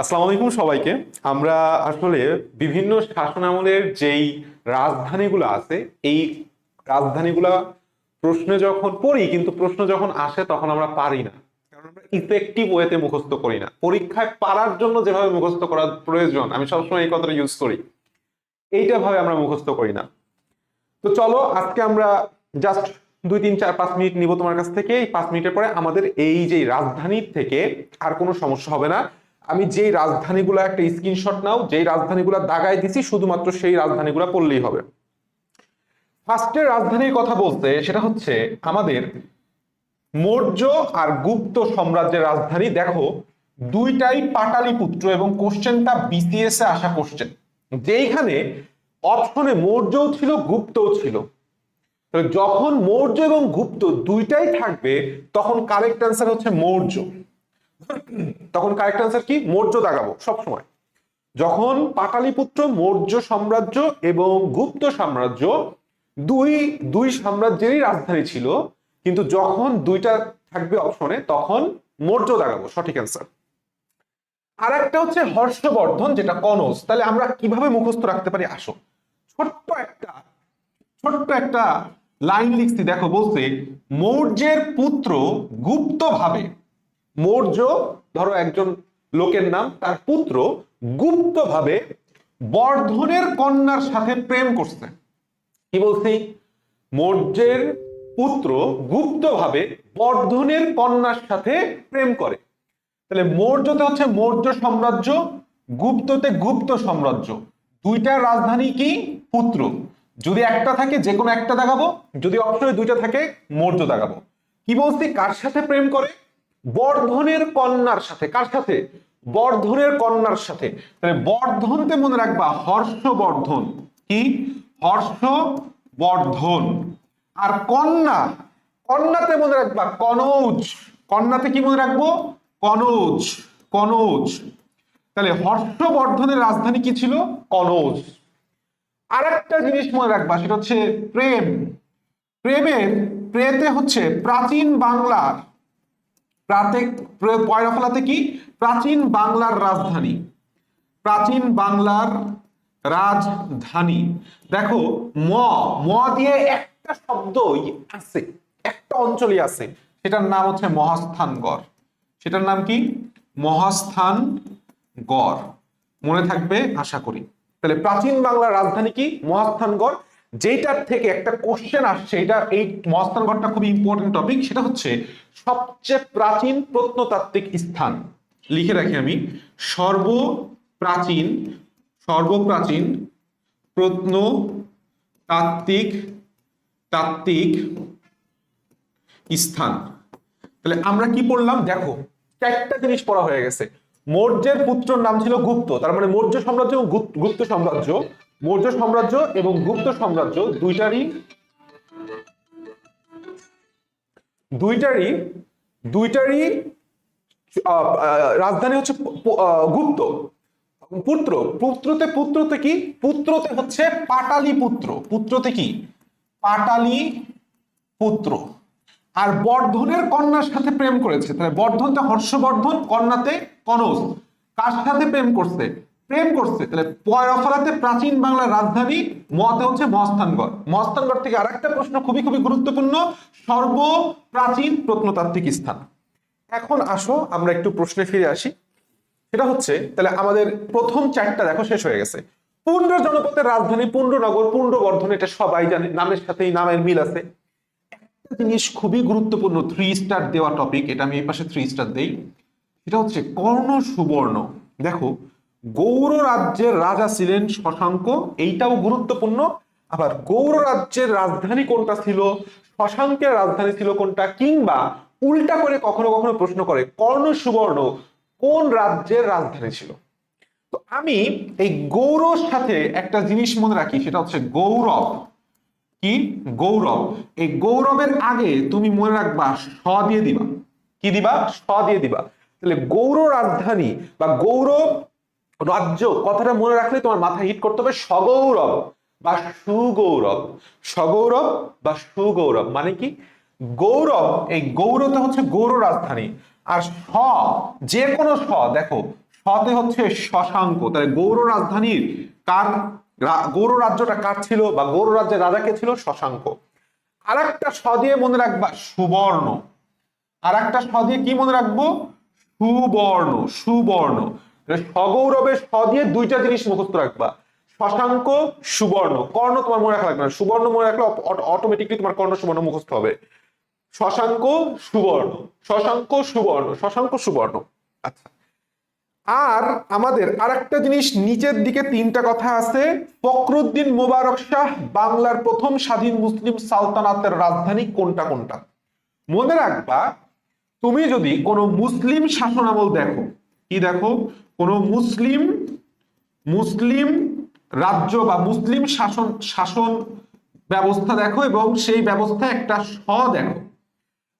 আসসালামু আলাইকুম সবাইকে। আমরা আসলে বিভিন্ন শাসনামলের যেই রাজধানীগুলো আছে, এই রাজধানীগুলা প্রশ্নে যখন পড়ি, কিন্তু প্রশ্ন যখন আসে তখন আমরা পারি না। কারণ আমরা ইফেক্টিভ ওয়েতে মুখস্থ করি না। পরীক্ষায় পারার জন্য যেভাবে মুখস্থ করার প্রয়োজন, আমি সবসময় এই কথাটা ইউজ করি, এইটা ভাবে আমরা মুখস্থ করি না। তো চলো, আজকে আমরা জাস্ট দুই, তিন, চার, পাঁচ মিনিট নিব তোমার কাছ থেকে। এই পাঁচ মিনিটের পরে আমাদের এই যে রাজধানীর থেকে আর কোনো সমস্যা হবে না। আমি যেই রাজধানীগুলো একটা স্ক্রিনশট নাও, যেই রাজধানীগুলো দাগায় দিছি, শুধুমাত্র সেই রাজধানীগুলো পড়লেই হবে। ফার্স্টের রাজধানীর কথা বলতে, সেটা হচ্ছে আমাদের মৌর্য আর গুপ্ত সাম্রাজ্যের রাজধানী। দেখো, দুইটাই পাটালিপুত্র এবং কোশ্চেনটা বিসিএস এ আসা কোশ্চেন। যেইখানে অপশনে মৌর্যও ছিল, গুপ্তও ছিল। যখন মৌর্য এবং গুপ্ত দুইটাই থাকবে, তখন কারেক্ট অ্যান্সার হচ্ছে মৌর্য। তখন কারেক্ট অ্যান্সার কি? মৌর্য দাগাবো, সবসময়। যখন পাটালিপুত্র, মৌর্য সাম্রাজ্য এবং গুপ্ত সাম্রাজ্য দুই দুই সাম্রাজ্যেরই রাজধানী ছিল, কিন্তু যখন দুইটা থাকবে অপশনে তখন মৌর্য দাগাবো, সঠিক অ্যান্সার আর একটা হচ্ছে হর্ষবর্ধন, যেটা কনজ। তাহলে আমরা কীভাবে মুখস্থ রাখতে পারি? আসো। ছোট্ট একটা ছোট্ট একটা লাইন লিখছি। দেখো, বলছে, মৌর্যের পুত্র গুপ্তভাবে মৌর্য, ধরো একজন লোকের নাম, তার পুত্র গুপ্তভাবে বর্ধনের কন্যার সাথে প্রেম করছে। কি বলছি? মৌর্যের পুত্র গুপ্তভাবে বর্ধনের কন্যার সাথে প্রেম করে। তাহলে মৌর্যতে হচ্ছে মৌর্য সাম্রাজ্য, গুপ্ততে গুপ্ত সাম্রাজ্য। দুইটার রাজধানী কি? পুত্র। যদি একটা থাকে, যে কোনো একটা দেখাবো। যদি অপশনে দুইটা থাকে, মৌর্য দেখাবো। কি বলছি? কার সাথে প্রেম করে? বর্ধনের কন্যার সাথে, কার সাথে? বর্ধনের কন্যার সাথে। তাহলে বর্ধনতে মনে রাখবা, হর্ষবর্ধন। কি? হর্ষবর্ধন। আর কন্যা কন্যাতে মনে রাখবা, কনৌজ। কন্যাতে কি মনে রাখব? কনৌজ কনৌজ। তাহলে হর্ষবর্ধনের রাজধানী কি ছিল? কনৌজ। আর একটা জিনিস মনে রাখবা, সেটা হচ্ছে প্রেম। প্রেমের, প্রেতে হচ্ছে প্রাচীন বাংলার প্রাতে পয়রাফলাতে কি? প্রাচীন বাংলার রাজধানী। প্রাচীন বাংলার রাজধানী। দেখো, ম ম দিয়ে একটা শব্দই আছে, একটা অঞ্চলই আছে। সেটার নাম হচ্ছে মহাস্থানগড়। সেটার নাম কি? মহাস্থান গড় মনে থাকবে, আশা করি। তাহলে প্রাচীন বাংলার রাজধানী কি? মহাস্থানগড়। যেটার থেকে একটা কোশ্চেন আসছে, এটা এই মহাস্থানগড়টা খুবই ইম্পর্টেন্ট টপিক সেটা হচ্ছে সবচেয়ে প্রাচীন প্রত্নতাত্ত্বিক স্থান। লিখে রাখি আমি, সর্বপ্রাচীন সর্বপ্রাচীন প্রত্নতাত্ত্বিক, তাত্ত্বিক তাত্ত্বিক স্থান। তাহলে আমরা কি পড়লাম? দেখো, চারটা জিনিস পড়া হয়ে গেছে। মৌর্যের পুত্রর নাম ছিল গুপ্ত, তার মানে মৌর্য সাম্রাজ্য এবং গুপ্ত সাম্রাজ্য। মৌর্য সাম্রাজ্য এবং গুপ্ত সাম্রাজ্য দুইটারই দুইটারই দুইটারই রাজধানী হচ্ছে গুপ্ত। পুত্র, পুত্রতে পুত্রতে কি? পুত্রতে হচ্ছে পাটালি পুত্র। পুত্রতে কি? পাটালি পুত্র। আর বর্ধনের কন্যার সাথে প্রেম করেছে। তাহলে বর্ধনতে হর্ষবর্ধন, কন্যাতে কনজ। কার সাথে প্রেম করছে? প্রেম করছে। তাহলে পয়রাফলাতে প্রাচীন বাংলার রাজধানী মতে হচ্ছে মহস্থানগড় মহস্থানগড় থেকে আরেকটা প্রশ্ন খুবই খুবই গুরুত্বপূর্ণ, সর্বপ্রাচীন প্রত্নতাত্ত্বিক স্থান। এখন আসো, আমরা একটু প্রশ্নে ফিরে আসি। সেটা হচ্ছে, তাহলে আমাদের প্রথম চারটা দেখো শেষ হয়ে গেছে। পুণ্ড জনপদের রাজধানী পুণ্ডনগর পুণ্ডবর্ধন এটা সবাই জানে, নামের সাথেই নামের মিল আছে। একটা জিনিস খুবই গুরুত্বপূর্ণ থ্রি স্টার দেওয়া টপিক এটা আমি এই পাশে থ্রি স্টার দেই। সেটা হচ্ছে কর্ণ সুবর্ণ দেখো গৌর রাজ্যের রাজা ছিলেন শশাঙ্ক। এইটাও গুরুত্বপূর্ণ। আবার গৌর রাজ্যের রাজধানী কোনটা ছিল? শশাঙ্কের রাজধানী ছিল কোনটা? কিংবা উল্টা করে কখনো কখনো প্রশ্ন করে কর্ণ সুবর্ণ কোন রাজ্যের রাজধানী ছিল? তো আমি এই গৌরর সাথে একটা জিনিস মনে রাখি, সেটা হচ্ছে গৌরব। কি? গৌরব। এই গৌরবের আগে তুমি মনে রাখবা স দিয়ে দিবা। কি দিবা? স দিয়ে দিবা। তাহলে গৌর রাজধানী বা গৌরব রাজ্য কথাটা মনে রাখলে তোমার মাথায় হিট করতে হবে, সগৌরব বা সুগৌরব। সগৌরব বা সুগৌরব মানে কি? গৌরব, এই গৌরবটা হচ্ছে গৌর রাজধানী। আর স যে কোনো স, দেখো, সতে হচ্ছে শশাঙ্ক। তাহলে গৌর রাজধানীর কার গৌর রাজ্যটা কার ছিল বা গৌর রাজ্যের রাজা কে ছিল? শশাঙ্ক। আর একটা স দিয়ে মনে রাখবা, সুবর্ণ। আর একটা স দিয়ে কি মনে রাখব? সুবর্ণ সুবর্ণ। তাহলে সগৌরবের স দিয়ে দুইটা জিনিস মুখস্থ রাখবা। শশাঙ্ক, সুবর্ণ। কর্ণ তোমার মনে রাখা লাগবে না। সুবর্ণ মনে রাখলে অটোমেটিকলি তোমার কর্ণ, সুবর্ণ মুখস্থ হবে। শশাঙ্ক, সুবর্ণ। শশাঙ্ক সুবর্ণ। শশাঙ্ক, সুবর্ণ। আচ্ছা। আর আমাদের আরেকটা জিনিস, নিচের দিকে তিনটা কথা আছে। ফখরুদ্দিন মোবারক শাহ, বাংলার প্রথম স্বাধীন মুসলিম সালতানাতের রাজধানী কোনটা কোনটা? মনে রাখবা, তুমি যদি কোনো মুসলিম শাসনামল দেখো কি দেখো? কোনো মুসলিম মুসলিম রাজ্য বা মুসলিম শাসন শাসন ব্যবস্থা দেখো এবং সেই ব্যবস্থা একটা স দেখো।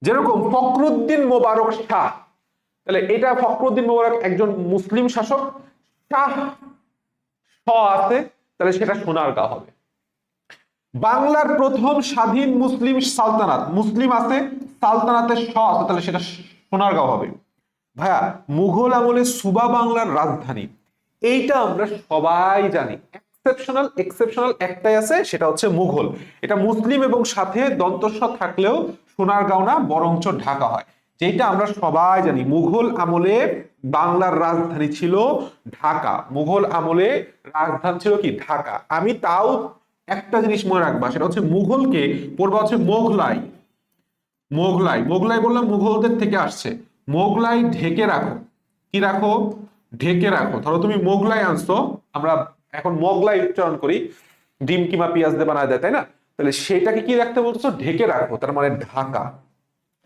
যেরকম ফখরুদ্দিন মোবারক শাহ। তাহলে এটা ফখরুদ্দিন মোবারক একজন মুসলিম শাসক। শাহ, স আছে, তাহলে সেটা সোনারগাঁ হবে। বাংলার প্রথম স্বাধীন মুসলিম সালতানাত। মুসলিম আছে, সালতানাতের স আছে, তাহলে সেটা সোনারগাঁও হবে। ভাইয়া, মুঘল আমলে সুবা বাংলার রাজধানী। এইটা আমরা সবাই জানি। এক্সেপশনাল এক্সেপশনাল একটাই আছে, সেটা হচ্ছে মুঘল। এটা মুসলিম এবং সাথে দন্তস্ব থাকলেও সোনারগাঁও না বরঞ্চ ঢাকা হয়। যেটা আমরা সবাই জানি, মুঘল আমলে বাংলার রাজধানী ছিল ঢাকা। মুঘল আমলে রাজধানী ছিল কি? ঢাকা। আমি তাও একটা জিনিস মনে রাখবা, সেটা হচ্ছে মুঘলকে পড়বা হচ্ছে মোগলাই মোগলাই মোগলাই বললাম মুঘলদের থেকে আসছে। মোগলাই ঢেকে রাখো। কি রাখো? ঢেকে রাখো। ধরো তুমি মোগলাই আনছো, আমরা এখন মোগলাই উচ্চারণ করি। ডিম কিমা পেঁয়াজ দিয়ে বানায় দেয়, তাই না? তাহলে সেটাকে কি রাখতে বলছো ঢেকে রাখো, তার মানে ঢাকা।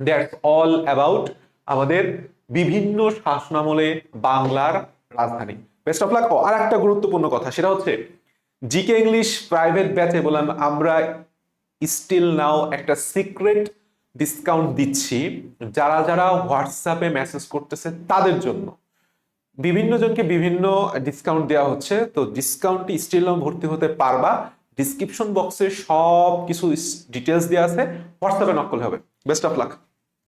দ্যাটস অল অ্যাবাউট আমাদের বিভিন্ন শাসনামলে বাংলার রাজধানী। বেস্ট অফ লাক আর একটা গুরুত্বপূর্ণ কথা, সেটা হচ্ছে, জিকে ইংলিশ প্রাইভেট ব্যাচে বললাম, আমরা স্টিল নাও একটা সিক্রেট ডিসকাউন্ট দিচ্ছি যারা যারা হোয়াটসঅ্যাপে মেসেজ করতেছে তাদের জন্য। বিভিন্ন জনকে বিভিন্ন ডিসকাউন্ট দেওয়া হচ্ছে, তো ডিসকাউন্টটি স্টিল ভর্তি হতে পারবা। ডিসক্রিপশন বক্সে সব কিছু ডিটেলস দেওয়া আছে হোয়াটসঅ্যাপে নকল হবে। Best of luck